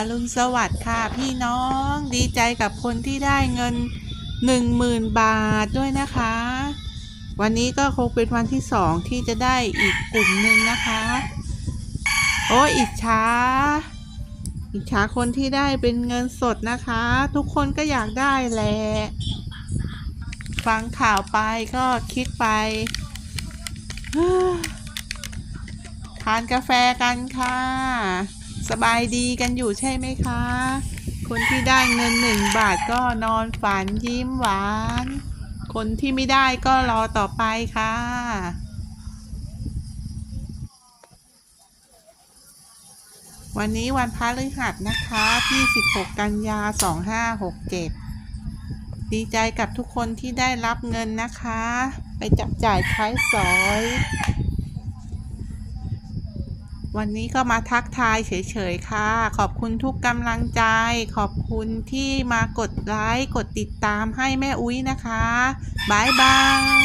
วัสดิ์ค่ะพี่น้องดีใจกับคนที่ได้เงินหนึ่งหมื่นบาทด้วยนะคะ วันนี้ก็คงเป็นวันที่สองที่จะได้อีกกลุ่มหนึ่งนะคะ โอ้อิจฉาอิจฉาคนที่ได้เป็นเงินสดนะคะ ทุกคนก็อยากได้แหละฟังข่าวไปก็คิดไปทานกาแฟกันค่ะ สบายดีกันอยู่ใช่ไหมคะ คนที่ได้เงินหนึ่งบาทก็นอนฝันยิ้มหวาน คนที่ไม่ได้ก็รอต่อไปค่ะ วันนี้วันพฤหัสนะคะที่16 กันยา 2567 ดีใจกับทุกคนที่ได้รับเงินนะคะ ไปจับจ่ายใช้สอย วันนี้ก็มาทักทายเฉยๆค่ะ ขอบคุณทุกกำลังใจ ขอบคุณที่มากดไลค์ กดติดตามให้แม่อุ้ยนะคะบายบาย